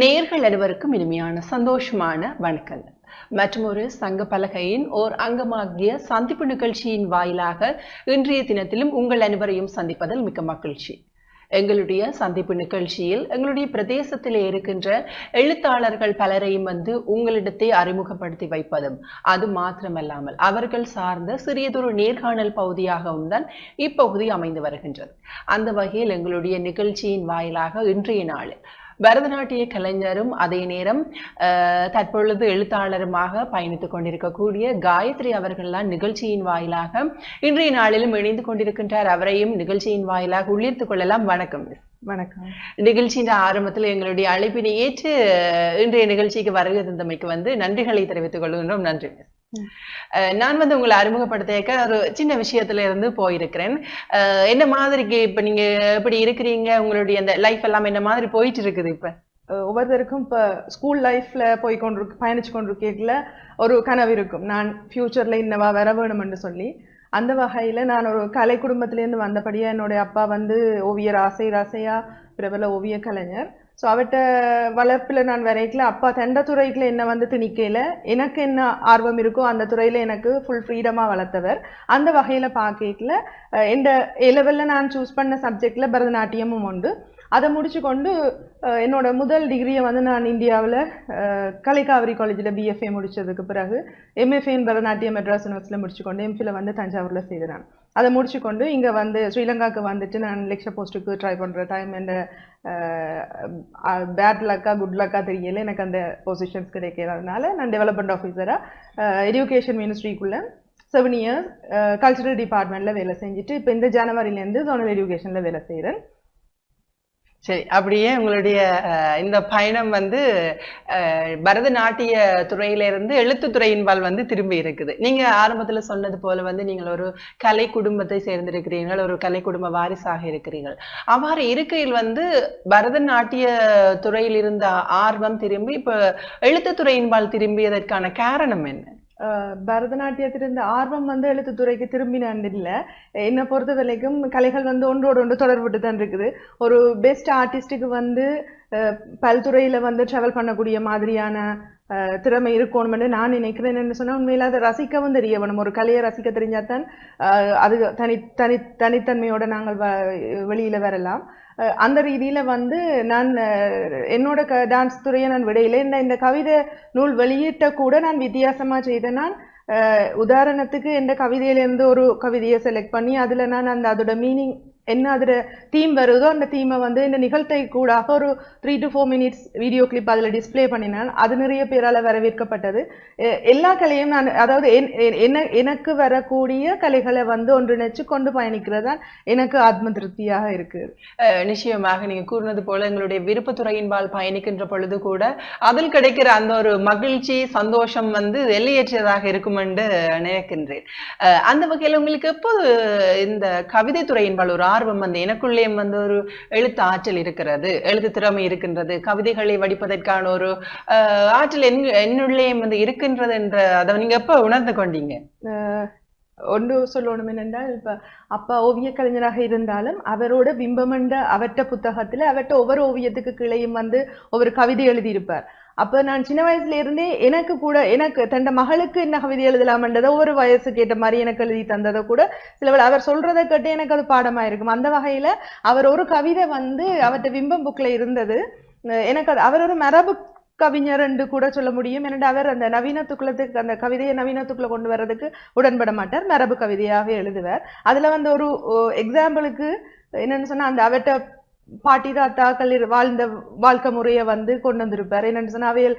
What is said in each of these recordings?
நேர்கள் அனைவருக்கும் இனிமையான சந்தோஷமான வணக்கங்கள். மற்றும் ஒரு சங்க பலகையின் ஓர் அங்கமாகிய சந்திப்பு நிகழ்ச்சியின் வாயிலாக இன்றைய தினத்திலும் உங்கள் அனைவரையும் சந்திப்பதில் மிக்க மகிழ்ச்சி. எங்களுடைய சந்திப்பு நிகழ்ச்சியில் எங்களுடைய பிரதேசத்தில் இருக்கின்ற எழுத்தாளர்கள் பலரையும் வந்து உங்களிடத்தை அறிமுகப்படுத்தி வைப்பதும் அது மாத்திரமல்லாமல் அவர்கள் சார்ந்த சிறியதொரு நேர்காணல் பகுதியாகவும் தான் இப்பகுதி அமைந்து வருகின்றது. அந்த வகையில் எங்களுடைய நிகழ்ச்சியின் வாயிலாக இன்றைய நாளில் பரதநாட்டிய கலைஞரும் அதே நேரம் தற்பொழுது எழுத்தாளருமாக பயணித்துக் கொண்டிருக்கக்கூடிய காயத்ரி அவர்கள்லாம் நிகழ்ச்சியின் வாயிலாக இன்றைய நாளிலும் இணைந்து கொண்டிருக்கின்றார். அவரையும் நிகழ்ச்சியின் வாயிலாக உள்ளிருத்துக் கொள்ளலாம். வணக்கம். மிஸ் வணக்கம். நிகழ்ச்சியின் ஆரம்பத்தில் எங்களுடைய அழைப்பினை ஏற்று இன்றைய நிகழ்ச்சிக்கு வருகை தந்தமைக்கு வந்து நன்றிகளை தெரிவித்துக் கொள்கின்றோம். நன்றி. மிஸ் நான் வந்து உங்களை அறிமுகப்படுத்தியக்க ஒரு சின்ன விஷயத்துல இருந்து போயிருக்கிறேன். என்ன மாதிரிக்கு இப்ப நீங்க எப்படி இருக்கிறீங்க? உங்களுடைய அந்த லைஃப் எல்லாம் என்ன மாதிரி போயிட்டு இருக்குது இப்ப? ஒவ்வொருத்தருக்கும் இப்போ ஸ்கூல் லைஃப்ல போய் கொண்டிருக்கு பயணிச்சு கொண்டிருக்கல ஒரு கனவு இருக்கும். நான் ஃபியூச்சர்ல இன்னவா வர வேணும்னு சொல்லி அந்த வகையில் நான் ஒரு கலை குடும்பத்திலேருந்து வந்தபடியாக என்னுடைய அப்பா வந்து ஓவியர் ஆசை ராசையாக பிரபல ஓவிய கலைஞர் ஸோ அவட்ட வளர்ப்பில் நான் வரைக்கல. அப்பா தண்ட துறைக்குள்ள என்ன வந்து திணிக்கையில் எனக்கு என்ன ஆர்வம் இருக்கோ அந்த துறையில் எனக்கு ஃபுல் ஃப்ரீடமாக வளர்த்தவர். அந்த வகையில் பார்க்கல எந்த லெவலில் நான் சூஸ் பண்ண சப்ஜெக்டில் பரதநாட்டியமும் உண்டு. அதை முடிச்சு கொண்டு என்னோட முதல் டிகிரியை வந்து நான் இந்தியாவில் கலைக்காவிரி காலேஜில் பிஎஃப்ஏ முடித்ததுக்கு பிறகு எம்எஃப்ஏ இன் பரதநாட்டியம் மெட்ராஸ் யூனிவர்சிட்டியில் முடிச்சு கொண்டு எம்ஃபில் வந்து தஞ்சாவூரில் செய்தேன் அதை முடிச்சு கொண்டு இங்கே வந்து ஸ்ரீலங்காவுக்கு வந்துட்டு நான் லெக்சர் போஸ்ட்டுக்கு ட்ரை பண்ணுற டைம் என்ன பேட் லக்கா குட் லக்கா தெரியல. எனக்கு அந்த பொசிஷன்ஸ் கிடைக்கிறதுனால நான் டெவலப்மெண்ட் ஆஃபீஸராக எஜுகேஷன் மினிஸ்ட்ரிக்குள்ளே செவன் இயர்ஸ் கல்ச்சரல் டிபார்ட்மெண்ட்டில் வேலை செஞ்சுட்டு இப்போ இந்த ஜனவரிலேருந்து ஜோனல் எஜுகேஷனில் வேலை செய்கிறேன் சரி அப்படியே உங்களுடைய இந்த பயணம் வந்து பரதநாட்டிய துறையிலிருந்து எழுத்துத்துறையின்பால் வந்து திரும்பி இருக்குது. நீங்க ஆரம்பத்துல சொன்னது போல வந்து நீங்கள் ஒரு கலை குடும்பத்தை சேர்ந்திருக்கிறீர்கள் ஒரு கலை குடும்ப வாரிசாக இருக்கிறீர்கள். அவ்வாறு இருக்கையில் வந்து பரதநாட்டிய துறையில் இருந்த ஆர்வம் திரும்பி இப்ப எழுத்துத்துறையின்பால் திரும்பியதற்கான காரணம் என்ன? பரதநாட்டியத்தில் இருந்த ஆர்வம் வந்து எழுத்துத்துறைக்கு திரும்பினான் இல்லை என்னை பொறுத்த வரைக்கும் கலைகள் வந்து ஒன்றோடு ஒன்று தொடர்புட்டு தான் இருக்குது. ஒரு பெஸ்ட் ஆர்டிஸ்ட்டுக்கு வந்து பல்துறையில் பல்துறையில வந்து ட்ராவல் பண்ணக்கூடிய மாதிரியான திறமை இருக்கணும்னு நான் நினைக்கிறேன் என்ன சொன்னா உண்மையில அதை ரசிக்கவும் தெரிய வேணும் ஒரு கலையை ரசிக்க தெரிஞ்சாதான் தான் அது தனி தனி தனித்தன்மையோட நாங்கள் வ- வெளியில வரலாம். அந்த ரீதியில வந்து நான் என்னோட க டான்ஸ் துறையை நான் விடையில இந்த இந்த கவிதை நூல் வெளியிட்ட கூட நான் வித்தியாசமா செய்தேன். நான் உதாரணத்துக்கு எந்த கவிதையிலேருந்து ஒரு கவிதையை செலக்ட் பண்ணி அதுல நான் அந்த அதோட மீனிங் என்ன அதில் தீம் வருதோ அந்த தீமை வந்து இந்த நிகழ்த்தை கூடாக ஒரு three to four minutes video clip அதில் டிஸ்பிளே பண்ணினேன் அது நிறைய பேரால் வரவேற்கப்பட்டது. எல்லா கலையும் நான் அதாவது என்ன எனக்கு வரக்கூடிய கலைகளை வந்து ஒன்றிணைச்சு கொண்டு பயணிக்கிறது தான் எனக்கு ஆத்ம திருப்தியாக இருக்கு. அஹ் நிச்சயமாக நீங்க கூறினது போல எங்களுடைய விருப்பத்துறையின்பால் பயணிக்கின்ற பொழுது கூட அதில் கிடைக்கிற அந்த ஒரு மகிழ்ச்சி சந்தோஷம் வந்து எல்லையற்றதாக இருக்கும் என்று நினைக்கின்றேன். அந்த வகையில் உங்களுக்கு எப்போது இந்த கவிதை துறையின்பால் ஒரு ஆர்வம் வந்து எனக்குள்ளேயும் வந்து ஒரு எழுத்து ஆற்றல் இருக்கிறது எழுத்து திறமை இருக்கின்றது கவிதைகளை வடிப்பதற்கான ஒரு ஆற்றல் என் என்னுள்ளேயும் வந்து இருக்கின்றது என்ற அதை நீங்க எப்ப உணர்ந்து கொண்டீங்க? ஒன்று சொல்லணும் என்னென்றால் இப்போ அப்பா ஓவிய கலைஞராக இருந்தாலும் அவரோட பிம்பமண்ட அவற்ற புத்தகத்தில் அவற்ற ஒவ்வொரு ஓவியத்துக்கு கிளையும் வந்து ஒவ்வொரு கவிதை எழுதியிருப்பார். அப்போ நான் சின்ன வயசுல இருந்தே எனக்கு கூட எனக்கு தண்ட மகளுக்கு என்ன கவிதை எழுதலாம்ன்றதை ஒவ்வொரு வயசுக்கு ஏற்ற மாதிரி எனக்கு எழுதி தந்ததை கூட சில அவர் சொல்றதை கேட்டு எனக்கு அது பாடமா இருக்கும் அந்த வகையில அவர் ஒரு கவிதை வந்து அவர்கிட்ட விம்பம் புக்ல இருந்தது. எனக்கு அது அவர் ஒரு மரபு கவிஞர் என்று கூட சொல்ல முடியும். ஏன்னா அவர் அந்த நவீனத்துக்குள்ளத்துக்கு அந்த கவிதையை நவீனத்துக்குள்ள கொண்டு வர்றதுக்கு உடன்பட மாட்டார். மரபு கவிதையாக எழுதுவார். அதுல வந்து ஒரு எக்ஸாம்பிளுக்கு என்னன்னு சொன்னா அந்த அவர்கிட்ட பாட்டி தாத்தாக்கள் வாழ்ந்த வாழ்க்கை முறையை வந்து கொண்டு வந்திருப்பார். என்னன்னு சொன்னா அவையல்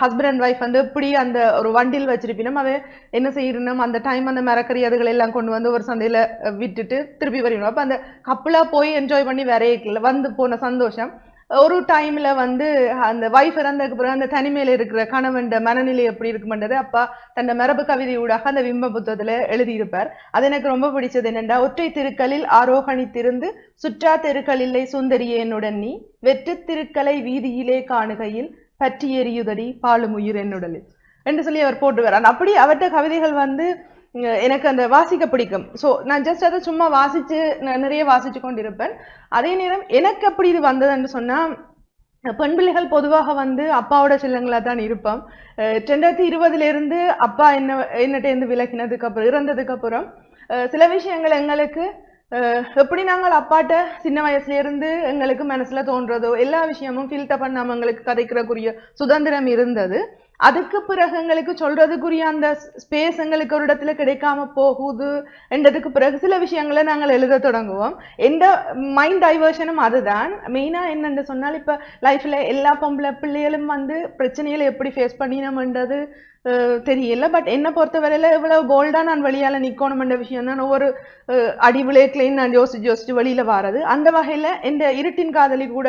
ஹஸ்பண்ட் அண்ட் ஒய்ஃப் வந்து இப்படி அந்த ஒரு வண்டியில் வச்சிருப்பினும் அவை என்ன செய்யணும் அந்த டைம் அந்த மரக்கறி அதுகள் எல்லாம் கொண்டு வந்து ஒரு சந்தையில் விட்டுட்டு திருப்பி வரணும் அப்ப அந்த கப்பலா போய் என்ஜாய் பண்ணி வரையக்கல வந்து போன சந்தோஷம். ஒரு டைம்ல வந்து அந்த வைஃப் இறந்ததுக்கு பிறகு அந்த தனிமையில இருக்கிற கணவன் மனநிலை எப்படி இருக்குமென்றது அப்பா தன் மரபு கவிதை ஊடாக அந்த விம்ப புத்தகத்துல எழுதியிருப்பார். அது எனக்கு ரொம்ப பிடிச்சது என்னென்றா ஒற்றை திருக்களில் ஆரோகணித்திருந்து சுற்றா தெருக்களில்லை சுந்தரியே என்னுடன் நீ வெற்று திருக்களை வீதியிலே காணுகையில் பற்றி எரியுதடி பாலும் உயிர் என்னுடலில். என்று சொல்லி அவர் போட்டு வரான் அப்படி அவர்ட்ட கவிதைகள் வந்து எனக்கு அந்த வாசிக்க பிடிக்கும். ஸோ நான் ஜஸ்ட் அதை சும்மா வாசித்து நிறைய வாசித்து கொண்டிருப்பேன். அதே நேரம் எனக்கு அப்படி இது வந்ததுன்னு சொன்னால் பெண் பிள்ளைகள் பொதுவாக வந்து அப்பாவோட செல்லங்களாக தான் இருப்போம். ரெண்டாயிரத்தி இருபதுலேருந்து அப்பா என்ன என்னட்டேருந்து விலகினதுக்கு அப்புறம் சில விஷயங்கள் எங்களுக்கு எப்படி நாங்கள் அப்பாட்ட சின்ன வயசுலேருந்து எங்களுக்கு மனசுல தோன்றதோ எல்லா விஷயமும் ஃபில்டர் பண்ணாமல் எங்களுக்கு கதைக்கிறக்குரிய சுதந்திரம் இருந்தது. அதுக்கு பிறகு எங்களுக்கு சொல்றதுக்குரிய அந்த ஸ்பேஸ் எங்களுக்கு ஒரு இடத்துல கிடைக்காம போகுது என்றதுக்கு பிறகு சில விஷயங்களை நாங்கள் எழுத தொடங்குவோம். எந்த மைண்ட் டைவர்ஷனும் அதுதான். மெயினாக என்னென்று சொன்னால் இப்போ லைஃப்பில் எல்லா பொம்பளை பிள்ளைகளும் வந்து பிரச்சனைகளை எப்படி ஃபேஸ் பண்ணினோம்ன்றது தெரியல. பட் பொறுத்த பொறுத்தவரையில இவ்வளவு போல்டாக நான் வழியால் நிக்கணும்ன்ற விஷயம் தான். ஒவ்வொரு அஹ், அடி விளையக்குலையும் நான் யோசிச்சு யோசிச்சு வெளியில் வாரது. அந்த வகையில் இந்த இருட்டின் காதலி கூட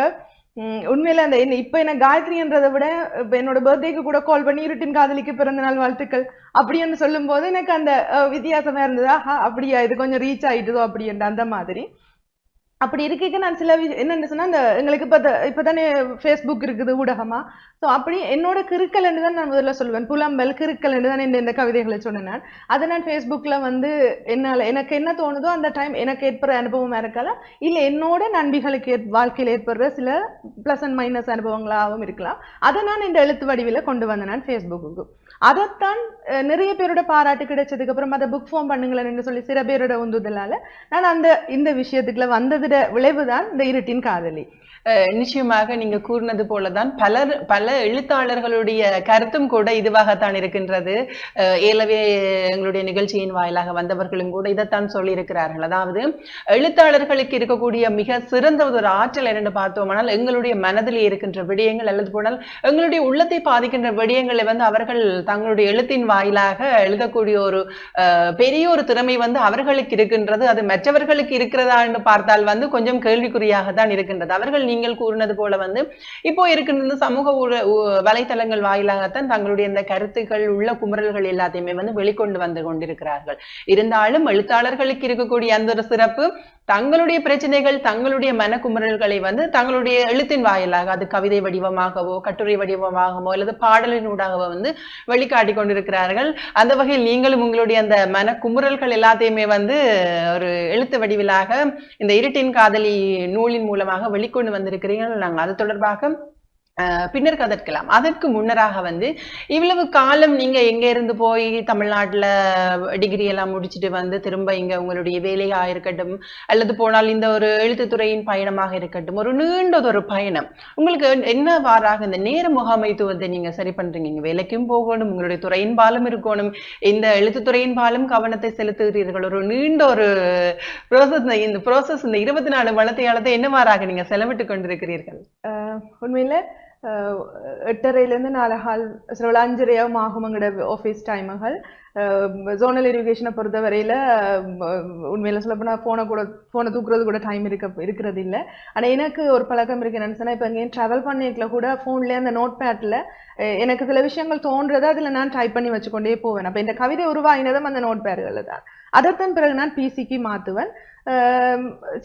உண்மையில அந்த என்ன இப்ப என்ன காயத்ரின்றதை விட இப்ப என்னோட பர்த்டேக்கு கூட கால் பண்ணி இருட்டின் காதலிக்கு பிறந்த நாள் வாழ்த்துக்கள் அப்படின்னு சொல்லும் போது எனக்கு அந்த வித்தியாசமா இருந்தது. ஆஹா அப்படியா இது கொஞ்சம் ரீச் ஆயிட்டுதோ அப்படின்ற அந்த மாதிரி. அப்படி இருக்க நான் சில விஷயம் என்னென்ன சொன்னா இந்த எங்களுக்கு இப்போ இப்போதானே ஃபேஸ்புக் இருக்குது ஊடகமா. ஸோ அப்படி என்னோட கிறுக்கல் தான் நான் முதல்ல சொல்லுவேன் புலம்பல் கிறுக்கல் தான் இந்த இந்த கவிதைகளை சொன்னேன். நான் அதை நான் ஃபேஸ்புக்ல வந்து என்னால எனக்கு என்ன தோணுதோ அந்த டைம் எனக்கு ஏற்படுற அனுபவமாக இருக்கலாம் இல்லை என்னோட நண்பிகளுக்கு ஏற் வாழ்க்கையில் ஏற்படுற சில ப்ளஸ் அண்ட் மைனஸ் அனுபவங்களாகவும் இருக்கலாம். அதை நான் இந்த எழுத்து வடிவில கொண்டு வந்தேன் நான் ஃபேஸ்புக்கு அதைத்தான் நிறைய பேரோட பாராட்டு கிடைச்சதுக்கு அப்புறம் அதை புக் ஃபார்ம் பண்ணுங்களேன்னு சொல்லி சில பேரோட உந்துதலால நான் அந்த இந்த விஷயத்துக்குள்ள வந்ததுட விளைவுதான் இந்த இருட்டின் காதலி. நிச்சயமாக நீங்க கூறினது போலதான் பலர் பல எழுத்தாளர்களுடைய கருத்தும் கூட இதுவாகத்தான் இருக்கின்றது. ஏலவே எங்களுடைய நிகழ்ச்சியின் வாயிலாக வந்தவர்களும் கூட இதைத்தான் சொல்லியிருக்கிறார்கள். அதாவது எழுத்தாளர்களுக்கு இருக்கக்கூடிய மிக சிறந்த ஒரு ஆற்றல் என்னென்னு பார்த்தோமானால் எங்களுடைய மனதிலே இருக்கின்ற விடயங்கள் அல்லது போனால் எங்களுடைய உள்ளத்தை பாதிக்கின்ற விடயங்களை வந்து அவர்கள் தங்களுடைய எழுத்தின் வாயிலாக எழுதக்கூடிய ஒரு பெரிய ஒரு திறமை வந்து அவர்களுக்கு இருக்கின்றது. அது மற்றவர்களுக்கு இருக்கிறதா என்று பார்த்தால் வந்து கொஞ்சம் கேள்விக்குறியாக தான் இருக்கின்றது. அவர்கள் நீங்கள் கூறினது போல வந்து இப்போ இருக்கின்ற சமூக ஊட- வலைத்தளங்கள் வாயிலாகத்தான் தங்களுடைய இந்த கருத்துக்கள் உள்ள குமுறல்கள் எல்லாத்தையுமே வந்து வெளிக்கொண்டு வந்து கொண்டிருக்கிறார்கள். இருந்தாலும் எழுத்தாளர்களுக்கு இருக்கக்கூடிய அந்த ஒரு சிறப்பு தங்களுடைய பிரச்சனைகள் தங்களுடைய மனக்குமுறல்களை வந்து தங்களுடைய எழுத்தின் வாயிலாக அது கவிதை வடிவமாகவோ கட்டுரை வடிவமாகவோ அல்லது பாடலின் ஊடாகவோ வந்து வெளிக்காட்டி கொண்டிருக்கிறார்கள். அந்த வகையில் நீங்களும் உங்களுடைய அந்த மனக்குமுறல்கள் எல்லாத்தையுமே வந்து ஒரு எழுத்து வடிவிலாக இந்த இருட்டின் காதலி நூலின் மூலமாக வெளிக்கொண்டு வந்திருக்கிறீர்கள். நாங்கள் அது தொடர்பாக பின்னர் கதற்கலாம் அதற்கு முன்னராக வந்து இவ்வளவு காலம் நீங்க எங்க இருந்து போய் தமிழ்நாட்டுல டிகிரி எல்லாம் முடிச்சுட்டு வந்து திரும்ப இங்க உங்களுடைய வேலையா இருக்கட்டும் அல்லது போனால் இந்த ஒரு எழுத்துத்துறையின் பயணமாக இருக்கட்டும் ஒரு நீண்டது ஒரு பயணம். உங்களுக்கு என்ன வாராக இந்த நேர முகாமைத்துவத்தை நீங்க சரி பண்றீங்க? இங்க வேலைக்கும் போகணும் உங்களுடைய துறையின் பாலும் இருக்கணும் இந்த எழுத்துத்துறையின் பாலும் கவனத்தை செலுத்துகிறீர்கள். ஒரு நீண்ட ஒரு ப்ராசஸ் இந்த ப்ரோசஸ் இந்த இருபத்தி நாலு வளத்தையாளத்தை என்னவாறாக நீங்க செலவிட்டு கொண்டிருக்கிறீர்கள்? உண்மையில அஹ், எட்டரையிலேருந்து நாலு ஹால் சில அஞ்சரையாகவும் ஆகும் எங்களோட ஆஃபீஸ் டைமுகள் ஜோனல் எஜுகேஷனை பொறுத்த வரையில் உண்மையில் சொல்ல போனால் ஃபோனை கூட ஃபோனை தூக்குறது கூட டைம் இருக்க இருக்கிறது இல்லை ஆனால் எனக்கு ஒரு பழக்கம் இருக்கு என்னன்னு சொன்னால் இப்போ எங்கேயும் ட்ராவல் பண்ணிக்கல கூட ஃபோன்லேயே அந்த நோட் பேட்ல எனக்கு சில விஷயங்கள் தோன்றதை அதுல நான் டைப் பண்ணி வச்சுக்கொண்டே போவேன். அப்போ இந்த கவிதை உருவாகினதும் அந்த நோட் பேடுகளில் தான். அதைத்தான் பிறகு நான் பிசிக்கு மாற்றுவேன்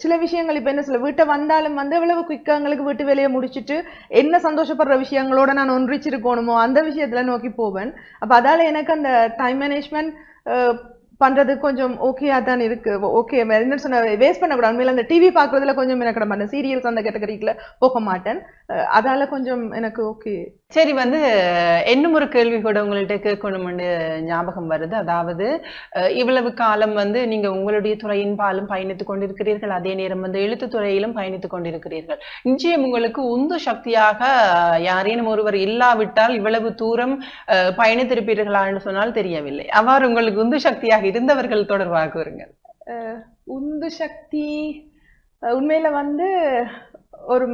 சில விஷயங்கள் இப்போ என்ன சொல்ல வீட்டை வந்தாலும் வந்து எவ்வளவு குயிக்காக எங்களுக்கு வீட்டு வேலையை முடிச்சிட்டு என்ன சந்தோஷப்படுற விஷயங்களோட நான் ஒன்றிச்சிருக்கணுமோ அந்த விஷயத்துல நோக்கி போவேன். அப்போ அதால எனக்கு அந்த டைம் மேனேஜ்மெண்ட் uh, பண்றது கொஞ்சம் ஓகேயா தான் இருக்கு. ஓகே என்ன சொன்ன வேஸ்ட் பண்ணக்கூடாது. உண்மையில அந்த டிவி பாக்குறதுல கொஞ்சம் எனக்கு நம்ம சீரியல்ஸ் அந்த கேட்டகரிக்குள்ள போக மாட்டேன். அதால கொஞ்சம் எனக்கு ஓகே சரி வந்து இன்னும் ஒரு கேள்வி கூட உங்கள்ட்ட கேட்கணும்னு ஞாபகம் வருது. அதாவது இவ்வளவு காலம் வந்து நீங்க உங்களுடைய துறையின் பாலும் பயணித்துக் கொண்டிருக்கிறீர்கள் அதே நேரம் வந்து எழுத்துத் துறையிலும் பயணித்துக் கொண்டிருக்கிறீர்கள். நிச்சயம் உங்களுக்கு உந்து சக்தியாக யாரேனும் ஒருவர் இல்லாவிட்டால் இவ்வளவு தூரம் அஹ், பயணித்திருப்பீர்களான்னு சொன்னால் தெரியவில்லை. அவ்வாறு உங்களுக்கு உந்து சக்தியாக இருந்தவர்கள் தொடர்பாக உந்து சக்தி உண்மையில வந்து ஒரு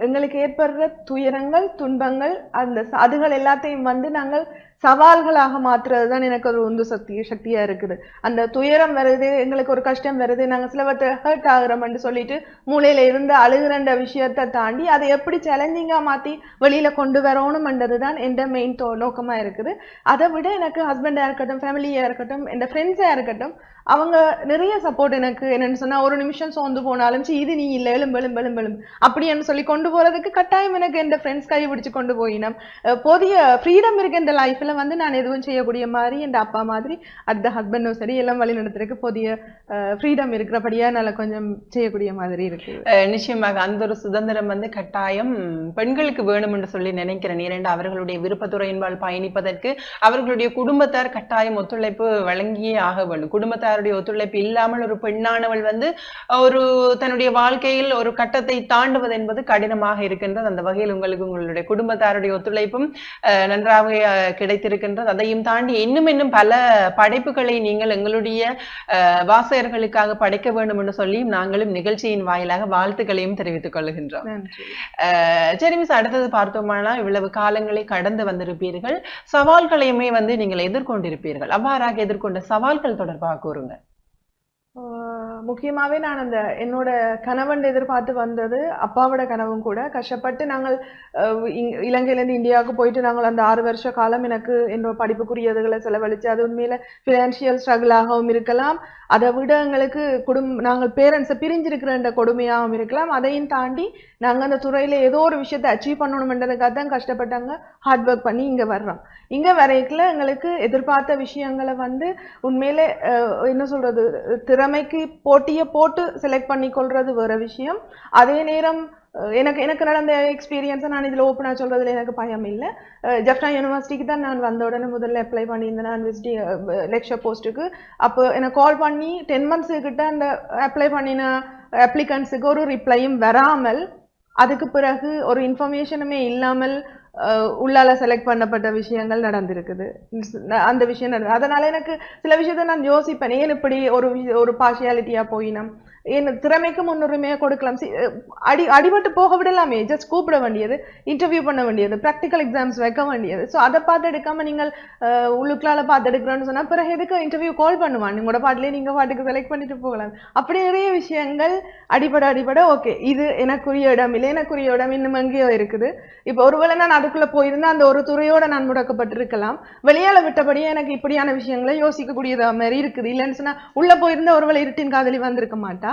எங்களுக்கு ஏற்படுற துயரங்கள் துன்பங்கள் அந்த அதுகள் எல்லாத்தையும் வந்து நாங்கள் சவால்களாக மாற்றுறது தான் எனக்கு ஒரு உந்து சக்தி சக்தியா இருக்குது. அந்த துயரம் வருது எங்களுக்கு ஒரு கஷ்டம் வருது நாங்கள் சிலவற்றை ஹர்ட் ஆகுறோம்னு சொல்லிட்டு மூளையில இருந்து அழுகிறன்ற விஷயத்தை தாண்டி அதை எப்படி சேலஞ்சிங்காக மாற்றி வெளியில கொண்டு வரணும்ன்றது தான் எந்த மெயின் நோக்கமாக இருக்குது. அதை விட எனக்கு ஹஸ்பண்டாக இருக்கட்டும் ஃபேமிலியாக இருக்கட்டும் என் ஃப்ரெண்ட்ஸாக இருக்கட்டும் அவங்க நிறைய சப்போர்ட் எனக்கு. என்னன்னு சொன்னா ஒரு நிமிஷம் சோர்ந்து போனாலும் சரி இது நீ இல்லை எலும்பு எலும்பு எலும்பு எலும்பு அப்படின்னு சொல்லி கொண்டு போறதுக்கு கட்டாயம் எனக்கு என் ஃப்ரெண்ட்ஸ் கை பிடிச்சு கொண்டு போயினோம். போதிய ஃப்ரீடம் இருக்கு இந்த லைஃப்ல இடத்துல வந்து நான் எதுவும் செய்யக்கூடிய மாதிரி என் அப்பா மாதிரி அந்த ஹஸ்பண்டும் சரி எல்லாம் வழி நடத்துறதுக்கு போதிய ஃப்ரீடம் இருக்கிறபடியா நல்ல கொஞ்சம் செய்யக்கூடிய மாதிரி இருக்கு. நிச்சயமாக அந்த ஒரு சுதந்திரம் வந்து கட்டாயம் பெண்களுக்கு வேணும் என்று சொல்லி நினைக்கிறேன். இரண்டு அவர்களுடைய விருப்பத்துறையின்பால் பயணிப்பதற்கு அவர்களுடைய குடும்பத்தார் கட்டாயம் ஒத்துழைப்பு வழங்கியே ஆக வேண்டும். குடும்பத்தாருடைய ஒத்துழைப்பு இல்லாமல் ஒரு பெண்ணானவள் வந்து ஒரு தன்னுடைய வாழ்க்கையில் ஒரு கட்டத்தை தாண்டுவது என்பது கடினமாக இருக்கின்றது. அந்த வகையில் உங்களுக்கு உங்களுடைய குடும்பத்தாருடைய ஒத்துழைப்பும் நன்றாக கிடை கிடைத்திருக்கின்றது அதையும் தாண்டி இன்னும் இன்னும் பல படைப்புகளை நீங்கள் எங்களுடைய வாசகர்களுக்காக படைக்க வேண்டும் என்று சொல்லி நாங்களும் நிகழ்ச்சியின் வாயிலாக வாழ்த்துக்களையும் தெரிவித்துக் கொள்கின்றோம். சரி மிஸ் அடுத்தது பார்த்தோமானா இவ்வளவு காலங்களை கடந்து வந்திருப்பீர்கள். சவால்களையுமே வந்து நீங்கள் எதிர்கொண்டிருப்பீர்கள். அவ்வாறாக எதிர்கொண்ட சவால்கள் தொடர்பாக கூறுங்க. முக்கியமாகவே நான் அந்த என்னோட கணவன் எதிர்பார்த்து வந்தது அப்பாவோட கனவும் கூட. கஷ்டப்பட்டு நாங்கள் இலங்கையிலேருந்து இந்தியாவுக்கு போயிட்டு நாங்கள் அந்த ஆறு வருஷ காலம் எனக்கு என்னோட படிப்புக்குரியதுகளை செலவழித்து அது உண்மையில் ஃபினான்ஷியல் ஸ்ட்ரகிளாகவும் இருக்கலாம். அதை விட எங்களுக்கு குடும் நாங்கள் பேரண்ட்ஸை பிரிஞ்சிருக்கிற இந்த கொடுமையாகவும் இருக்கலாம். அதையும் தாண்டி நாங்கள் அந்த துறையில் ஏதோ ஒரு விஷயத்தை அச்சீவ் பண்ணணுமென்றதுக்காக தான் கஷ்டப்பட்டாங்க. ஹார்ட் ஒர்க் பண்ணி இங்கே வர்றோம். இங்கே வரைக்கில் எங்களுக்கு எதிர்பார்த்த விஷயங்களை வந்து உண்மையிலே என்ன சொல்கிறது திற திறமைக்கு போட்டியை போட்டு செலக்ட் பண்ணி கொள்றது வேற விஷயம். அதே நேரம் எனக்கு எனக்கு நடந்த எக்ஸ்பீரியன்ஸை நான் இதில் ஓப்பனாக சொல்றதுல எனக்கு பயம் இல்லை. ஜெஃப்னா யூனிவர்சிட்டிக்கு தான் நான் வந்த உடனே முதல்ல அப்ளை பண்ணியிருந்தேன் நான் விசிட்டி லெக்சர் போஸ்ட்டுக்கு அப்போ எனக்கு கால் பண்ணி டென் மந்த்ஸு கிட்ட அந்த அப்ளை பண்ணின அப்ளிகன்ஸுக்கு ஒரு ரிப்ளையும் வராமல் அதுக்கு பிறகு ஒரு இன்ஃபர்மேஷனுமே இல்லாமல் உள்ளால செலக்ட் பண்ணப்பட்ட விஷயங்கள் நடந்திருக்குது. அந்த விஷயம் நடந்து அதனால எனக்கு சில விஷயத்த நான் யோசிப்பேன். ஏன் இப்படி ஒரு ஒரு பார்ஷியாலிட்டியா போயினம் என் திறமைக்கு முன்னுரிமையை கொடுக்கலாம். சி- அடி அடிபட்டு போக விடலாமே. ஜஸ்ட் கூப்பிட வேண்டியது இன்டர்வியூ பண்ண வேண்டியது ப்ராக்டிக்கல் எக்ஸாம்ஸ் வைக்க வேண்டியது. ஸோ அதை பார்த்து எடுக்காம நீங்கள் அஹ், உள்ளுக்குள்ளால பார்த்து எடுக்கிறோன்னு சொன்னால் பிறகு எதுக்கு இன்டர்வியூ கால் பண்ணுவான் உங்களோட பாட்டிலே நீங்கள் பாட்டுக்கு செலக்ட் பண்ணிட்டு போகலாம். அப்படி நிறைய விஷயங்கள் அடிபட அடிபட ஓகே இது எனக்குரிய இடம் இல்லை எனக்குரிய இடம் இன்னும் எங்கேயோ இருக்குது. இப்போ ஒருவேளை நான் அதுக்குள்ளே போயிருந்தா அந்த ஒரு துறையோட நான் முடக்கப்பட்டிருக்கலாம். வெளியால் விட்டபடியே எனக்கு இப்படியான விஷயங்களை யோசிக்கக்கூடியதா மாதிரி இருக்குது. இல்லைன்னு சொன்னால் உள்ளே போயிருந்தா ஒருவேளை இருட்டின் காதலி வந்திருக்க மாட்டா.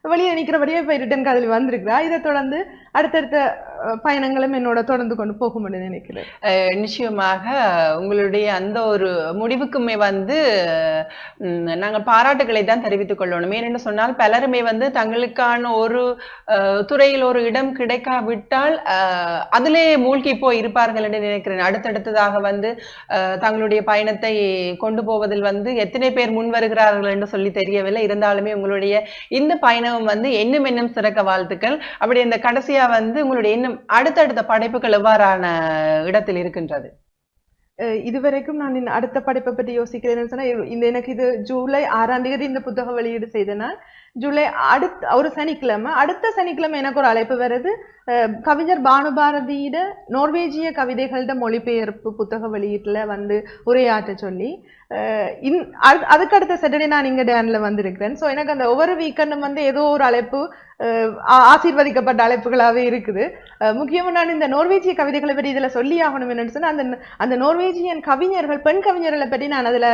வெளியே நிற்கிறபடியே போய் ரிட்டன் காதலி வந்திருக்கிறா. இதை தொடர்ந்து அடுத்தடுத்த பயணங்களும் என்னோட தொடர்ந்து கொண்டு போகும்னு நினைக்கிறேன். நிச்சயமாக உங்களுடைய அந்த ஒரு முடிவுக்குமே வந்து நாங்கள் பாராட்டுகளை தான் தெரிவித்துக் கொள்ளணும். ஏனென்று சொன்னால் பலருமே வந்து தங்களுக்கான ஒரு துறையில் ஒரு இடம் கிடைக்காவிட்டால் அஹ், அதிலே மூழ்கி போய் இருப்பார்கள் என்று நினைக்கிறேன். அடுத்தடுத்ததாக வந்து அஹ், தங்களுடைய பயணத்தை கொண்டு போவதில் வந்து எத்தனை பேர் முன் வருகிறார்கள் என்று சொல்லி தெரியவில்லை. இருந்தாலுமே உங்களுடைய இந்த பயணம் வந்து என்னும் என்னும் சிறக்க வாழ்த்துக்கள். அப்படி இந்த கடைசியா வந்து உங்களுடைய இன்னும் அடுத்தடுத்த படைப்புகள் எவ்வாறான இடத்தில் இருக்கின்றது? இதுவரைக்கும் நான் அடுத்த படைப்பை பற்றி யோசிக்கிறேன்னு சொன்னா இந்த எனக்கு இது ஜூலை ஆறாம் தேதி இந்த புத்தக வெளியீடு செய்தனால் ஜூலை அடுத்த ஒரு சனிக்கிழமை அடுத்த சனிக்கிழமை எனக்கு ஒரு அழைப்பு வருது. கவிஞர் பானுபாரதியிட நோர்வேஜிய கவிதைகளோட மொழிபெயர்ப்பு புத்தக வெளியீட்டில் வந்து உரையாற்ற சொல்லி இன் அது- அதுக்கு அடுத்த சாட்டர்டே நான் இங்கே டேனில் வந்திருக்கிறேன். ஸோ எனக்கு அந்த ஒவ்வொரு வீக்கெண்டும் வந்து ஏதோ ஒரு அழைப்பு ஆசீர்வதிக்கப்பட்ட அழைப்புகளாகவே இருக்குது. முக்கியமாக நான் இந்த நோர்வேஜிய கவிதைகளை பற்றி இதில் சொல்லி ஆகணும் என்னன்னு சொன்னால் அந்த அந்த நோர்வேஜியன் கவிஞர்கள் பெண் கவிஞர்களை பற்றி நான் அதில்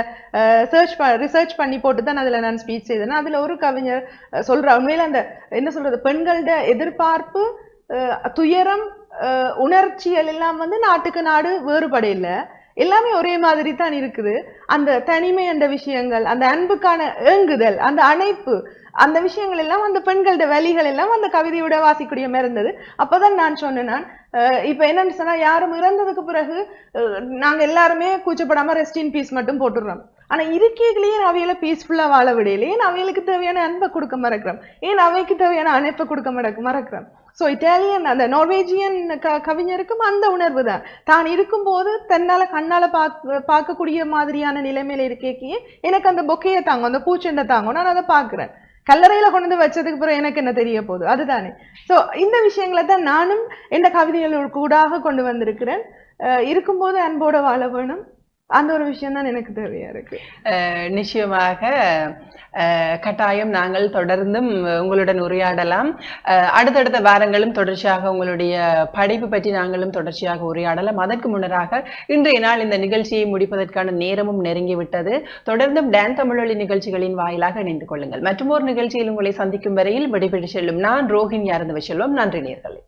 சர்ச் ரிசர்ச் பண்ணி போட்டு தான் அதில் நான் ஸ்பீச் செய்தேன். அதில் ஒரு கவிஞர் சொல்ற. உண்மையில அந்த என்ன சொல்றது பெண்களோட எதிர்பார்ப்பு துயரம் உணர்ச்சிகள் எல்லாம் வந்து நாட்டுக்கு நாடு வேறுபடையில எல்லாமே ஒரே மாதிரி தான் இருக்குது. அந்த தனிமை என்ற விஷயங்கள் அந்த அன்புக்கான ஏங்குதல் அந்த அணைப்பு அந்த விஷயங்கள் எல்லாம் அந்த பெண்களோட வலிகள் எல்லாம் அந்த கவிதையோட வாசிக்கூடிய மாதிரி இருந்தது அப்பதான் நான் சொன்னேன் நான் அஹ் இப்ப என்னன்னு சொன்னா யாரும் இறந்ததுக்கு பிறகு அஹ் நாங்க எல்லாருமே கூச்சப்படாம ரெஸ்ட் இன் பீஸ் மட்டும் போட்டுடுறோம். ஆனா இருக்கைகளையே அவையில பீஸ்ஃபுல்லா வாழ விடையில ஏன் அவைகளுக்கு தேவையான அன்பை கொடுக்க மறக்கிறோம்? ஏன் அவைக்கு தேவையான அணைப்பை கொடுக்க மறக்க மறக்கிறோம்? ஸோ இட்டாலியன் அந்த நார்வேஜியன் க கவிஞருக்கும் அந்த உணர்வு தான் தான் இருக்கும்போது தன்னால் கண்ணால் பார்க்க பார்க்கக்கூடிய மாதிரியான நிலைமையில இருக்கேக்கியே எனக்கு அந்த பொக்கையை தாங்கும் அந்த பூச்செண்டை தாங்கும். நான் அதை பார்க்குறேன். கல்லறையில் கொண்டு வந்து வச்சதுக்கு பிறகு எனக்கு என்ன தெரிய போகுது? அதுதானே. ஸோ இந்த விஷயங்களை தான் நானும் எந்த கவிதைகள் கூடாக கொண்டு வந்திருக்கிறேன். இருக்கும்போது அன்போட வாழ வேணும். அந்த ஒரு விஷயம் தான் எனக்கு தேவையா இருக்கு. நிச்சயமாக கட்டாயம் நாங்கள் தொடர்ந்தும் உங்களுடன் உரையாடலாம். அடுத்தடுத்த வாரங்களும் தொடர்ச்சியாக உங்களுடைய படைப்பு பற்றி நாங்களும் தொடர்ச்சியாக உரையாடலாம். அதற்கு முன்னராக இன்றைய நாள் இந்த நிகழ்ச்சியை முடிப்பதற்கான நேரமும் நெருங்கிவிட்டது. தொடர்ந்தும் டான் தமிழொலி நிகழ்ச்சிகளின் வாயிலாக இணைந்து கொள்ளுங்கள். மற்றும் ஒரு நிகழ்ச்சியில் உங்களை சந்திக்கும் வரையில் விடைபெற்று செல்லும் நான் ரோஹிணி அறந்து செல்வம். நன்றி நேர்களை.